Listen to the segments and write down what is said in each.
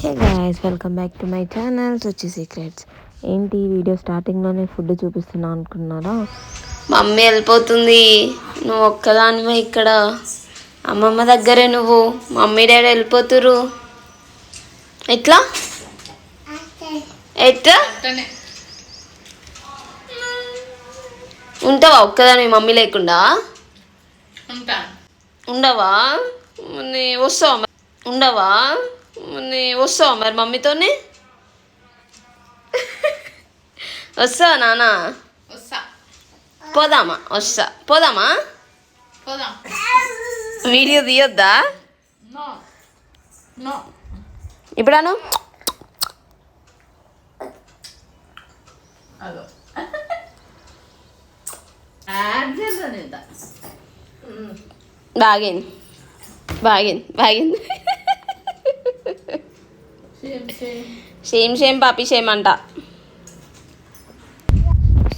Hey guys welcome back to my channel వచ్చి secrets ఏంటి ఈ వీడియో స్టార్టింగ్లోనే ఫుడ్ చూపిస్తున్నా అనుకున్నారా? మమ్మీ వెళ్ళిపోతుంది. నువ్వు ఒక్కదానివే ఇక్కడ. అమ్మమ్మ దగ్గరే నువ్వు. మమ్మీ డాడీ వెళ్ళిపోతురు ఎట్లా? ఎట్లా? ఉంటావా ఒక్కదాని మమ్మీ లేకుండా? ఉండవా? వస్తావా? ఉండవా? వస్తావా మరి మమ్మీతోనే? వస్తా పోదామా? వస్తా. పోదామా? పోదాం. వీడియో తీయొద్దా? ఇప్పుడాను? బాగింది. బాగింది. బాగింది. సేమ్ సేమ్ సేమ్ పాపి సేమ్ అంట.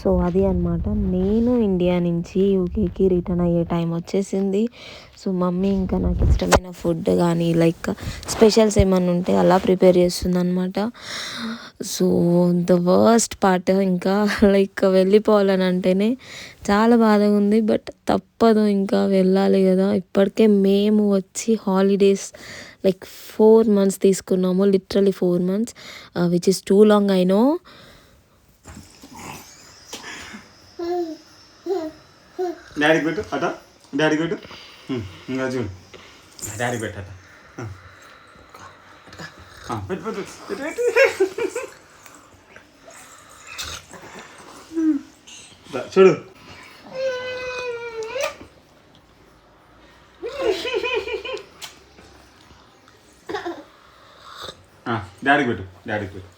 సో అది అనమాట నేను ఇండియా నుంచి యూకేకి రిటర్న్ అయ్యే టైం వచ్చేసింది. సో మమ్మీ ఇంకా నాకు ఇష్టమైన ఫుడ్ కానీ లైక్ స్పెషల్స్ ఏమైనా ఉంటే అలా ప్రిపేర్ చేస్తుంది అనమాట సో ద వర్స్ట్ పార్ట్ ఇంకా లైక్ వెళ్ళిపోవాలని అంటేనే చాలా బాధగా ఉంది. బట్ తప్పదు ఇంకా వెళ్ళాలి కదా. ఇప్పటికే మేము వచ్చి హాలిడేస్ లైక్ ఫోర్ మంత్స్ తీసుకున్నాము literally four months which is too long I know డాడీకి పెట్టు అట డాడీకి పెట్టు ఇంకా చూడు. డాడీకి పెట్టు అట ఆ, పెట్టు పెట్టు పెట్టు, పెట్టు. దా, చూడు ఆ, డాడీకి పెట్టు డాడీకి పెట్టు.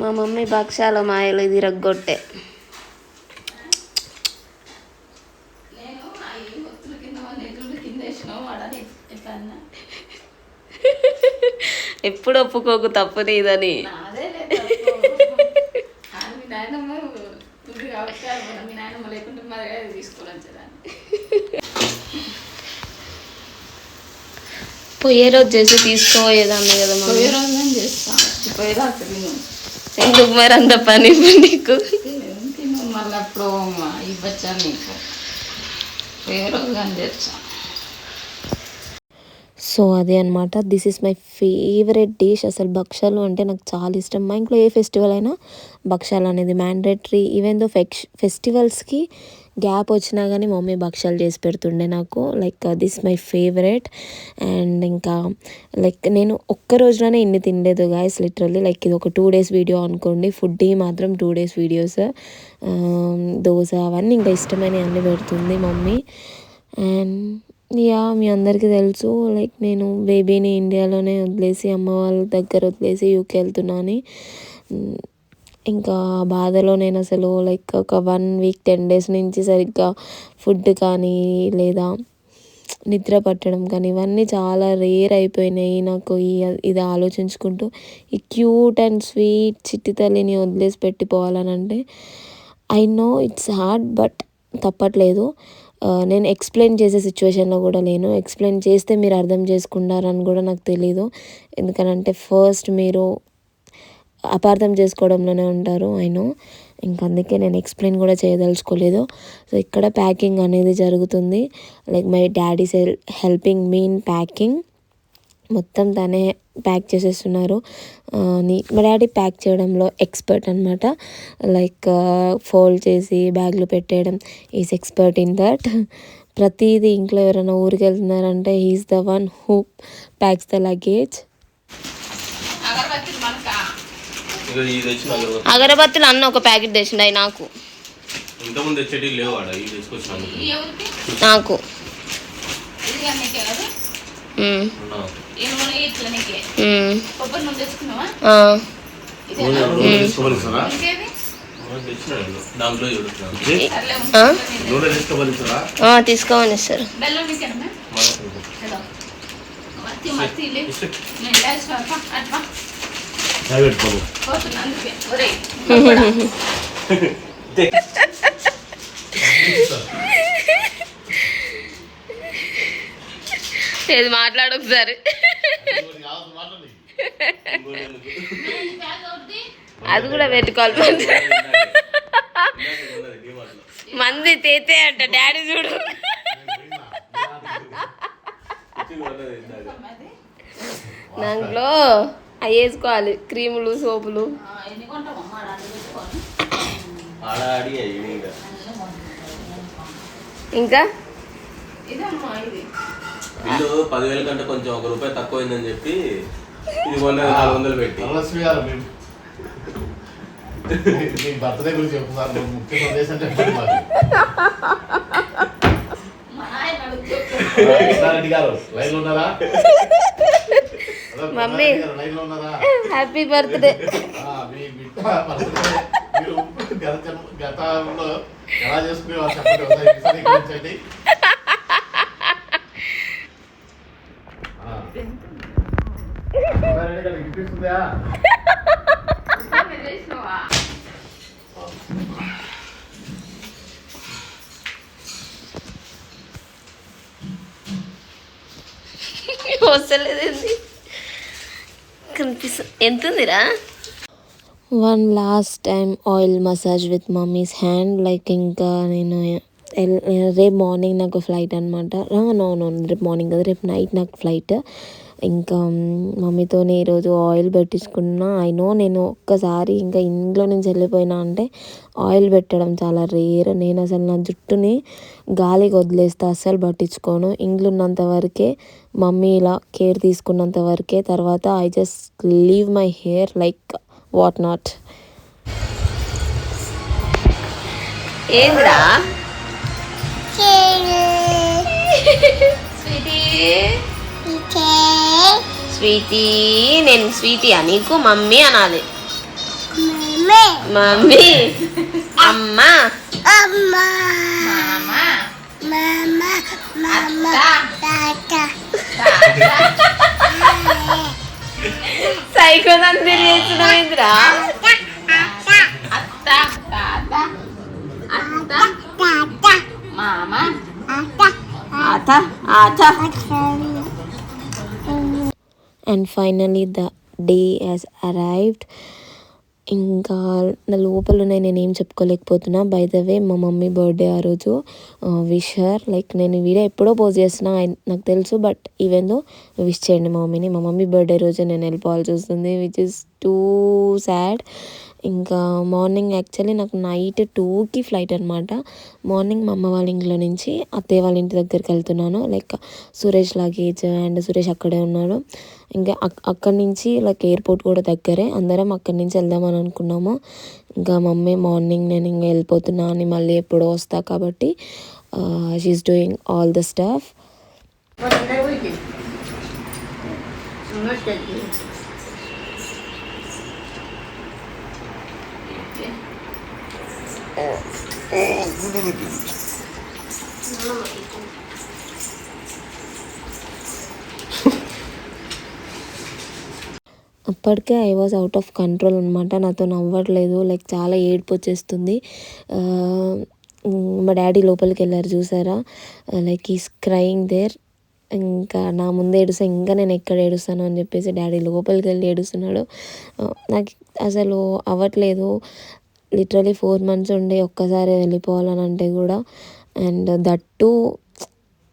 మా మమ్మీ భక్షాలు మాయలు ఇది రగ్గొట్టే ఎప్పుడు ఒప్పుకోకు తప్పు నీదని. నాదే పోయే రోజు చేసి తీసుకోపోయేదాన్ని కదా పోయే రోజు నేను చేస్తాను పోయేదాకా తిను? ఎందుకు మరి అంత పని నీకు? తిను తిను మళ్ళీ అప్పుడు ఇవ్వచ్చా నీకు? పోయే రోజు కానీ చేస్తాను సో అదే అనమాట this is my favourite dish అసలు భక్షాలు అంటే నాకు చాలా ఇష్టం. మా ఇంట్లో ఏ ఫెస్టివల్ అయినా భక్షాలు అనేది మ్యాండేటరీ ఈవెన్ దో ఫెక్స్ ఫెస్టివల్స్కి గ్యాప్ వచ్చినా కానీ మమ్మీ భక్షాలు చేసి పెడుతుండే నాకు. Like this my favourite and ఇంకా లైక్ నేను ఒక్క రోజులోనే ఇన్ని తినలేదు గాయస్ లిటరల్లీ లైక్ ఇది ఒక టూ డేస్ వీడియో అనుకోండి. ఫుడ్ మాత్రం టూ డేస్ వీడియోస్ దోశ అవన్నీ ఇంకా ఇష్టమైన అన్నీ పెడుతుంది మమ్మీ. అండ్ యా మీ అందరికీ తెలుసు లైక్ నేను బేబీని ఇండియాలోనే వదిలేసి అమ్మ వాళ్ళ దగ్గర వదిలేసి యూకే వెళ్తున్నాను. ఇంకా బాధలో నేను అసలు లైక్ ఒక వన్ వీక్ టెన్ డేస్ నుంచి సరిగ్గా ఫుడ్ కానీ లేదా నిద్ర పట్టడం కానీ ఇవన్నీ చాలా రేర్ అయిపోయినాయి నాకు ఈ ఇది ఆలోచించుకుంటూ. ఈ క్యూట్ అండ్ స్వీట్ చిట్టి తల్లిని వదిలేసి పెట్టిపోవాలని అంటే I know it's hard but తప్పట్లేదు. నేను ఎక్స్ప్లెయిన్ చేసే సిచ్యువేషన్లో కూడా లేను. ఎక్స్ప్లెయిన్ చేస్తే మీరు అర్థం చేసుకుంటారని కూడా నాకు తెలీదు. ఎందుకనంటే ఫస్ట్ మీరు అపార్థం చేసుకోవడంలోనే ఉంటారు అయినో ఇంక అందుకే నేను ఎక్స్ప్లెయిన్ కూడా చేయదలుచుకోలేదు. సో ఇక్కడ ప్యాకింగ్ అనేది జరుగుతుంది. Like my daddy's helping mean packing మొత్తం తనే ప్యాక్ చేసేస్తున్నారు. మా డాడీ ప్యాక్ చేయడంలో ఎక్స్పర్ట్ అనమాట లైక్ ఫోల్డ్ చేసి బ్యాగ్లు పెట్టేయడం ఈజ్ ఎక్స్పర్ట్ ఇన్ దట్ ప్రతిదీ ఇంట్లో ఎవరైనా ఊరికి వెళ్తున్నారంటే he's the one who packs the luggage అగరబత్తులు. అన్న ఒక ప్యాకెట్ తెచ్చిండు అవి నాకు. నాకు. తీసుకోమని ఇస్తారు బెల్లం నీకేనా ఏదో మాట్లాడు ఒకసారి అది కూడా పెట్టుకోవాలి. మంది. తేతే అంట డాడీ చూడు. దాంట్లో అవి వేసుకోవాలి. క్రీములు సోపులు. ఇంకా. బిల్లు పదివేల కంటే కొంచెం ఒక రూపాయి తక్కువైందని చెప్పి ఇది కొన్నది నాలుగు వందలు పెట్టి. బర్త్డే గురించి చెప్తున్నారు ముఖ్య సందేశం చెప్పండి గారు లైన్లో ఉన్నారా? మమ్మీ. కృష్ణారెడ్డి గారు లైన్లో ఉన్నారా హ్యాపీ బర్త్డే గతంలో ఎలా చేసుకునేవారు చెప్పండి వస్తలేదండి కనిపిస్తు ఎంత ఉందిరా one last time oil massage with mummy's hand like ఇంకా నేను రేపు మార్నింగ్ నాకు ఫ్లైట్ అనమాట నో నో రేపు మార్నింగ్ కదా రేపు నైట్ నాకు ఫ్లైట్ ఇంకా మమ్మీతో ఈరోజు ఆయిల్ పెట్టించుకున్నా. ఐ నో నేను ఒక్కసారి ఇంకా ఇంట్లో నుంచి వెళ్ళిపోయినా అంటే ఆయిల్ పెట్టడం చాలా రేర్. నేను అసలు నా జుట్టుని గాలికి వదిలేస్తే అస్సలు పట్టించుకోను. ఇంట్లో ఉన్నంత వరకే మమ్మీ ఇలా కేర్ తీసుకున్నంత వరకే. తర్వాత I just leave my hair like what not. ఏంద్రా? స్వీటీ? స్వీటీ నేను స్వీటీ నీకు మమ్మీ అనాలి. మమ్మీ. అమ్మా. సైకో తందిరి చేస్తున్నావు ఏంద్రా? అత్త తాత. అత్త. మామ. ఆత ఆత. And finally the day has arrived ఇంకా నా లోపల ఉన్నాయి నేను ఏం చెప్పుకోలేకపోతున్నా. బై ద వే మా మమ్మీ బర్త్డే ఆ రోజు విషర్ లైక్ నేను వీడియో ఎప్పుడో పోస్ట్ చేస్తున్నా నాకు తెలుసు బట్ ఈవెన్ దో విష్ చేయండి మా మమ్మీని. మా మమ్మీ బర్త్డే రోజు నేను వెళ్ళిపోవాల్సి వస్తుంది విచ్ ఇస్ టూ సాడ్ ఇంకా మార్నింగ్ యాక్చువల్లీ నాకు నైట్ టూకి ఫ్లైట్ అనమాట మార్నింగ్ మా అమ్మ వాళ్ళ ఇంట్లో నుంచి అత్తయ్య వాళ్ళ ఇంటి దగ్గరికి వెళ్తున్నాను. Like Suresh luggage and Suresh అక్కడే ఉన్నాడు. ఇంకా అక్- అక్కడి నుంచి లైక్ ఎయిర్పోర్ట్ కూడా దగ్గరే. అందరం అక్కడి నుంచి వెళ్దామని అనుకున్నాము. ఇంకా మమ్మీ మార్నింగ్ నేను ఇంకా వెళ్ళిపోతున్నా అని మళ్ళీ ఎప్పుడో వస్తా కాబట్టి she's doing all the stuff అప్పటికే I was out of control అనమాట నాతో నవ్వట్లేదు. లైక్ చాలా ఏడుపు వచ్చేస్తుంది. మా డాడీ లోపలికి వెళ్ళారు చూసారా? లైక్ ఈస్ క్రయింగ్ దేర్ ఇంకా నా ముందు ఏడుస్తా ఇంకా నేను ఎక్కడ ఏడుస్తాను అని చెప్పేసి డాడీ లోపలికి వెళ్ళి ఏడుస్తున్నాడు. నాకు అసలు అవ్వట్లేదు. లిటరలీ ఫోర్ మంత్స్ ఉండి ఒక్కసారి వెళ్ళిపోవాలని అంటే కూడా. అండ్ దట్టు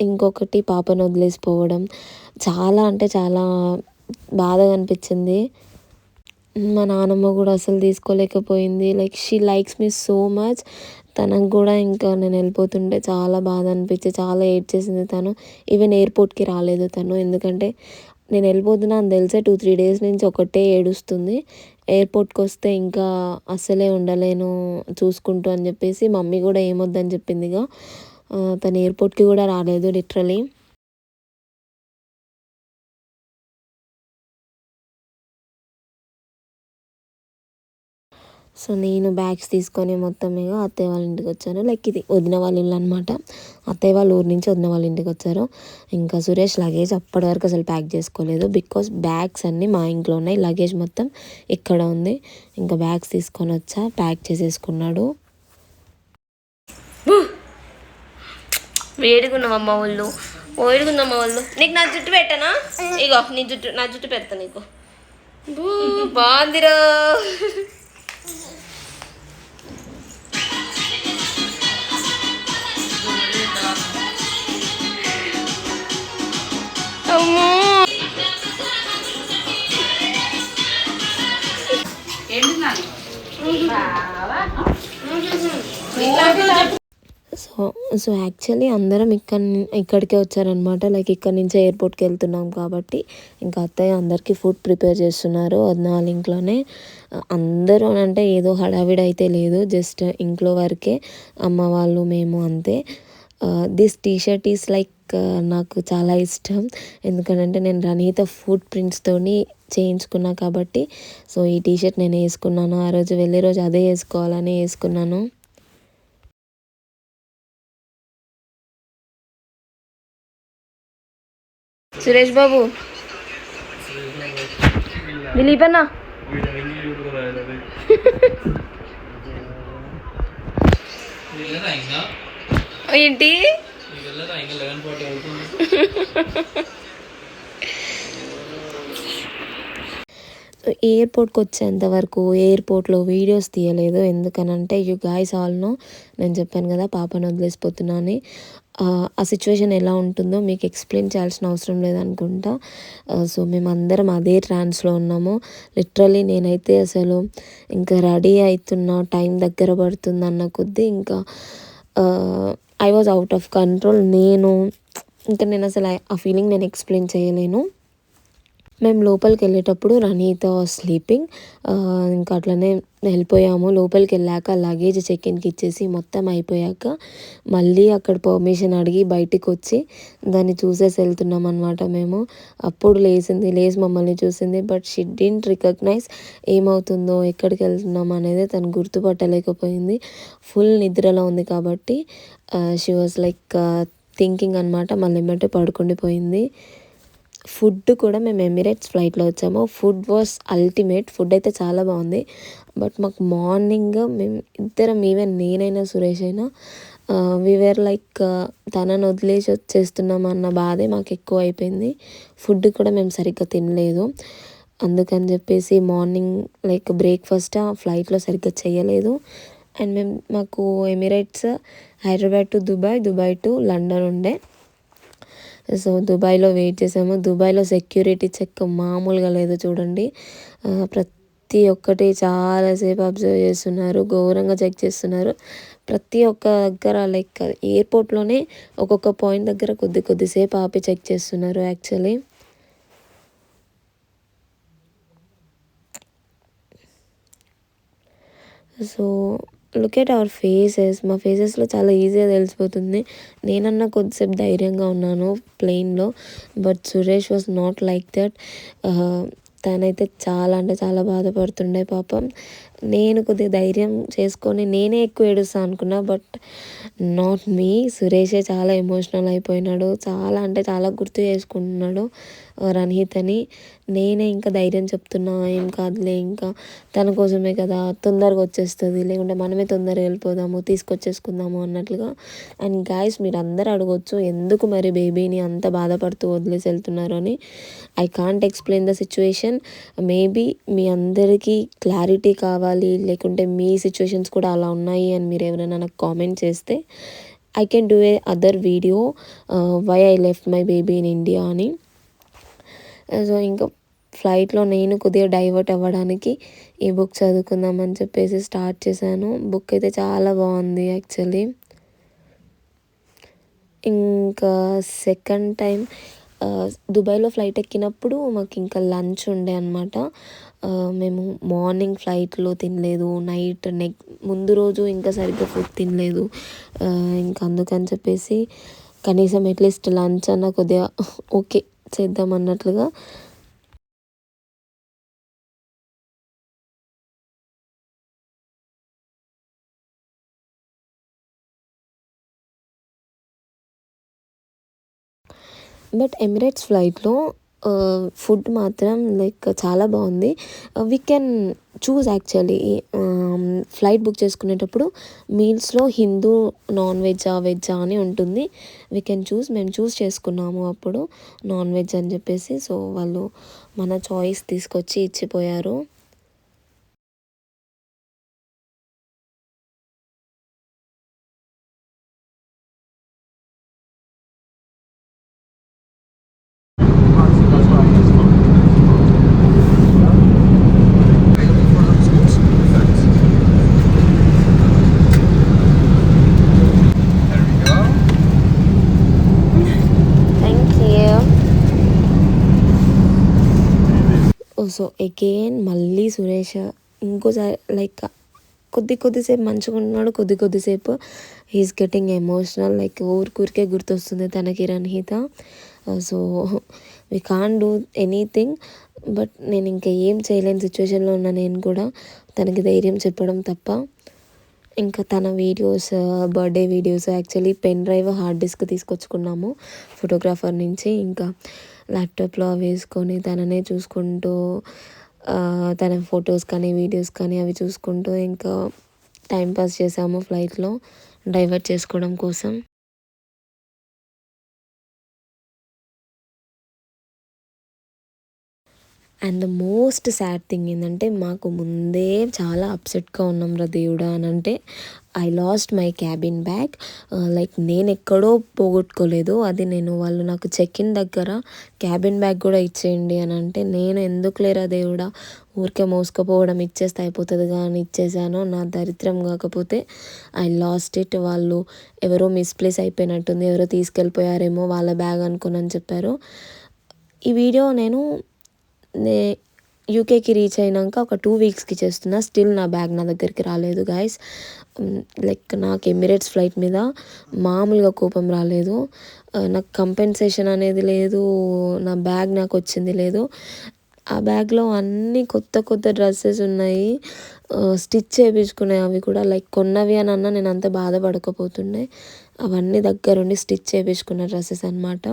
ఇంకొకటి పాపను వదిలేసిపోవడం. చాలా అంటే చాలా బాధగా అనిపించింది. మా నాన్నమ్మ కూడా అసలు తీసుకోలేకపోయింది. Like she likes me so much తనకు కూడా ఇంకా నేను వెళ్ళిపోతుంటే చాలా బాధ అనిపించి చాలా ఏడ్ చేసింది తను. ఈవెన్ ఎయిర్పోర్ట్కి రాలేదు తను. ఎందుకంటే నేను వెళ్ళిపోతున్నా అని తెలిసే టూ త్రీ డేస్ నుంచి ఒకటే ఏడుస్తుంది. ఎయిర్పోర్ట్కి వస్తే ఇంకా అస్సలే ఉండలేను చూసుకుంటూ అని చెప్పేసి మమ్మీ కూడా ఏమొద్దని చెప్పిందిగా. తను ఎయిర్పోర్ట్కి కూడా రాలేదు లిటరలీ సో నేను బ్యాగ్స్ తీసుకొని మొత్తం ఇక అత్తయ్య వాళ్ళ ఇంటికి వచ్చాను. లైక్ ఇది వదిన వాళ్ళ ఇల్లు అనమాట అత్తయ్య వాళ్ళ ఊరు నుంచి వదిన వాళ్ళ ఇంటికి వచ్చారు. ఇంకా సురేష్ లగేజ్ అప్పటి వరకు అసలు ప్యాక్ చేసుకోలేదు బికాస్ బ్యాగ్స్ అన్నీ మా ఇంట్లో ఉన్నాయి. లగేజ్ మొత్తం ఇక్కడ ఉంది. ఇంకా బ్యాగ్స్ తీసుకొని వచ్చా ప్యాక్ చేసేసుకున్నాడు. వేడిగా వాళ్ళు ఓ వాళ్ళు నీకు నా జుట్టు పెట్టనా? ఇగో నీ జుట్టు నా జుట్టు పెడతా నీకు. బాగుందిరా. సో సో యాక్చువల్లీ అందరం ఇక్కడ ఇక్కడికే వచ్చారనమాట లైక్ ఇక్కడ నుంచి ఎయిర్పోర్ట్కి వెళ్తున్నాం కాబట్టి. ఇంకా అత్తయ్య అందరికీ ఫుడ్ ప్రిపేర్ చేస్తున్నారు. వదినాలు ఇంట్లోనే అందరూ అని అంటే ఏదో హడావిడి అయితే లేదు. జస్ట్ ఇంట్లో వరకే అమ్మ వాళ్ళు మేము అంతే. This T shirt is like నాకు చాలా ఇష్టం. ఎందుకంటే నేను రణీత ఫుడ్ ప్రింట్స్తోని చేయించుకున్నా కాబట్టి సో ఈ టీ షర్ట్ నేను వేసుకున్నాను. ఆ రోజు వెళ్ళే రోజు అదే వేసుకోవాలని వేసుకున్నాను. సురేష్ బాబు. దిలీప్ అన్న ఏంటి? ఎయిర్పోర్ట్కి వచ్చేంత వరకు ఎయిర్పోర్ట్లో వీడియోస్ తీయలేదు. ఎందుకనంటే యూ గాయస్ ఆల్నో నేను చెప్పాను కదా పాపను వదిలేసిపోతున్నా అని ఆ, సిచ్యువేషన్ ఎలా ఉంటుందో మీకు ఎక్స్ప్లెయిన్ చేయాల్సిన అవసరం లేదనుకుంటా. సో మేమందరం అదే ట్రాన్స్లో ఉన్నాము. లిటరలీ నేనైతే అసలు ఇంకా రెడీ అవుతున్న టైం దగ్గర పడుతుంది అన్న కొద్దీ ఇంకా I was out of control నేను ఇంకా నేను అసలు ఆ ఫీలింగ్ నేను ఎక్స్ప్లెయిన్ చేయలేను. మేము లోపలికి వెళ్ళేటప్పుడు రణీత స్లీపింగ్ ఇంకా అట్లనే వెళ్ళిపోయాము. లోపలికి వెళ్ళాక లగేజ్ చెక్ ఇన్కి ఇచ్చేసి మొత్తం అయిపోయాక మళ్ళీ అక్కడ పర్మిషన్ అడిగి బయటికి వచ్చి దాన్ని చూసేసి వెళ్తున్నాం అనమాట మేము. అప్పుడు లేచింది లేచి మమ్మల్ని చూసింది బట్ షీ డింట్ రికగ్నైజ్ ఏమవుతుందో ఎక్కడికి వెళ్తున్నాం అనేది తను గుర్తుపట్టలేకపోయింది. ఫుల్ నిద్రలో ఉంది కాబట్టి షీ వాజ్ లైక్ థింకింగ్ అనమాట మళ్ళీ ఎమ్మటే పడుకుండిపోయింది. ఫుడ్ కూడా మేము ఎమిరేట్స్ ఫ్లైట్లో వచ్చాము. Food was ultimate. ఫుడ్ అయితే చాలా బాగుంది. బట్ మాకు మార్నింగ్ మేము ఇద్దరం ఈవెన్ నేనైనా సురేష్ అయినా వివేర్ లైక్ తనని వదిలేసి వచ్చేస్తున్నాం అన్న బాధే మాకు ఎక్కువ అయిపోయింది. ఫుడ్ కూడా మేము సరిగ్గా తినలేదు. అందుకని చెప్పేసి మార్నింగ్ లైక్ బ్రేక్ఫాస్ట్ ఆ ఫ్లైట్లో సరిగ్గా చేయలేదు. అండ్ మేము మాకు Emirates Hyderabad to Dubai Dubai to London ఉండే. సో దుబాయ్లో వెయిట్ చేసాము. దుబాయ్లో సెక్యూరిటీ చెక్ మామూలుగా లేదు చూడండి. ప్రతి ఒక్కటి చాలాసేపు అబ్జర్వ్ చేస్తున్నారు ఘోరంగా చెక్ చేస్తున్నారు. ప్రతి ఒక్క దగ్గర లైక్ ఎయిర్పోర్ట్లోనే ఒక్కొక్క పాయింట్ దగ్గర కొద్ది కొద్దిసేపు ఆపి చెక్ చేస్తున్నారు actually. So look at our faces మా ఫేసెస్లో చాలా ఈజీగా తెలిసిపోతుంది. నేనన్నా కొద్దిసేపు ధైర్యంగా ఉన్నాను ప్లెయిన్లో but Suresh was not like that తనైతే చాలా అంటే చాలా బాధపడుతుండే పాపం. నేను కొద్దిగా ధైర్యం చేసుకొని నేనే ఎక్కువ ఏడుస్తాను అనుకున్నా బట్ నాట్ మీ. సురేషే చాలా ఎమోషనల్ అయిపోయినాడు. చాలా అంటే చాలా గుర్తు చేసుకుంటున్నాడు ఆ, రణహితని నేనే ఇంకా ధైర్యం చెప్తున్నా ఏం కాదులే ఇంకా. తన కోసమే కదా తొందరగా వచ్చేస్తుంది. లేకుంటే మనమే తొందరగా వెళ్ళిపోదాము తీసుకొచ్చేసుకుందాము అన్నట్లుగా. అండ్ గాయస్ మీరు అందరు అడగొచ్చు ఎందుకు మరి బేబీని అంత బాధపడుతూ వదిలేసి వెళ్తున్నారు అని. I can't explain the situation maybe మీ అందరికీ క్లారిటీ కావాలి. లేకుంటే మీ సిచ్యువేషన్స్ కూడా అలా ఉన్నాయి అని మీరు ఎవరైనా నాకు కామెంట్ చేస్తే I can do a other video why I left my baby in India అని. Uh, సో ఇంకా ఫ్లైట్లో నేను కొద్దిగా డైవర్ట్ అవ్వడానికి ఈ బుక్ చదువుకుందామని చెప్పేసి స్టార్ట్ చేశాను. బుక్ అయితే చాలా బాగుంది యాక్చువల్లీ ఇంకా సెకండ్ టైం దుబాయ్లో ఫ్లైట్ ఎక్కినప్పుడు మాకు ఇంకా లంచ్ ఉండే అనమాట మేము మార్నింగ్ ఫ్లైట్లో తినలేదు నైట్ నెక్ ముందు రోజు ఇంకా సరిగ్గా ఫుడ్ తినలేదు. ఇంకా అందుకని చెప్పేసి కనీసం అట్లీస్ట్ లంచ్ అన్న కొద్దిగా ఓకే చేద్దాం అన్నట్లుగా. బట్ ఎమిరేట్స్ ఫ్లైట్లో ఫుడ్ మాత్రం లైక్ చాలా బాగుంది. We can choose actually flight book చేసుకునేటప్పుడు మీల్స్లో హిందూ నాన్ వెజ్జా వెజ్జా అని ఉంటుంది. వీ కెన్ చూస్ మేము చూస్ చేసుకున్నాము అప్పుడు నాన్ వెజ్ అని చెప్పేసి. సో వాళ్ళు మన చాయిస్ తీసుకొచ్చి ఇచ్చిపోయారు థ్యాంక్ యూ సో అగైన్ మళ్ళీ సురేష్ ఇంకోసారి లైక్ కొద్ది కొద్దిసేపు మంచిగా ఉన్నాడు కొద్ది కొద్దిసేపు హీస్ గెటింగ్ ఎమోషనల్ లైక్ ఊరికూరికే గుర్తొస్తుంది తనకి Ranahita so we can do anything but నేను ఇంకా ఏం చేయలేని సిచ్యువేషన్లో ఉన్నా నేను కూడా. తనకి ధైర్యం చెప్పడం తప్ప. ఇంకా తన videos birthday videos actually pen drive hard disk తీసుకొచ్చుకున్నాము photographer నుంచి. ఇంకా ల్యాప్టాప్లో అవి వేసుకొని తననే చూసుకుంటూ తన ఫొటోస్ కానీ వీడియోస్ కానీ అవి చూసుకుంటూ ఇంకా టైంపాస్ చేసాము ఫ్లైట్లో డైవర్ట్ చేసుకోవడం కోసం. And the most sad thing ఏంటంటే మాకు ముందే చాలా అప్సెట్గా ఉన్నాం రా దేవుడా అని అంటే I lost my cabin bag like నేను ఎక్కడో పోగొట్టుకోలేదు. అది నేను వాళ్ళు నాకు చెక్ ఇన్ దగ్గర క్యాబిన్ బ్యాగ్ కూడా ఇచ్చేయండి అని అంటే నేను ఎందుకు లేరా దేవుడా? ఊరికే మోసుకుపోవడం ఇచ్చేస్తే అయిపోతుంది కానీ ఇచ్చేసాను. నా దరిద్రం కాకపోతే ఐ లాస్ట్ ఇట్ వాళ్ళు ఎవరో మిస్ప్లేస్ అయిపోయినట్టుంది. ఎవరో తీసుకెళ్ళిపోయారేమో వాళ్ళ బ్యాగ్ అనుకుని అని చెప్పారు. ఈ వీడియో నేను నే యూకేకి రీచ్ అయినాక ఒక టూ వీక్స్కి చేస్తున్నా. స్టిల్ నా బ్యాగ్ నా దగ్గరికి రాలేదు గాయస్ లైక్ నాకు ఎమిరేట్స్ ఫ్లైట్ మీద మామూలుగా కోపం రాలేదు. నాకు కంపెన్సేషన్ అనేది లేదు. నా బ్యాగ్ నాకు వచ్చింది లేదు. ఆ బ్యాగ్లో అన్ని కొత్త కొత్త డ్రెస్సెస్ ఉన్నాయి. స్టిచ్ చేయించుకునే అవి కూడా లైక్ కొన్నవి అని అన్నా నేను అంత బాధపడకపోతుండే. అవన్నీ దగ్గరుండి స్టిచ్ చేయించుకున్న డ్రెస్సెస్ అనమాట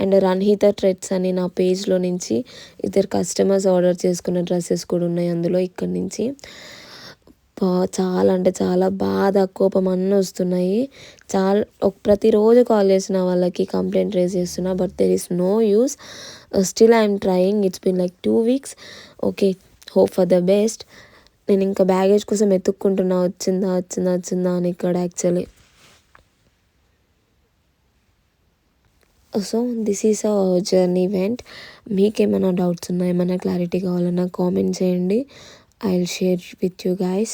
అండ్ రన్హీత ట్రెడ్స్ అని నా పేజ్లో నుంచి ఇద్దరు కస్టమర్స్ ఆర్డర్ చేసుకున్న డ్రెస్సెస్ కూడా ఉన్నాయి అందులో ఇక్కడి నుంచి. చాలా అంటే చాలా బాధ కోపం అన్నీ వస్తున్నాయి. చాలా ఒక ప్రతిరోజు కాల్ చేసిన వాళ్ళకి కంప్లైంట్ రేజ్ చేస్తున్నా but there is no use still I'm trying it's been like two weeks okay hope for the best నేను ఇంకా బ్యాగేజ్ కోసం వెతుక్కుంటున్నా వచ్చిందా వచ్చిందా వచ్చిందా అని ఇక్కడ actually so this is a journey event మీకేమైనా డౌట్స్ ఉన్నా ఏమైనా క్లారిటీ కావాలన్నా కామెంట్ చేయండి. I will share with you guys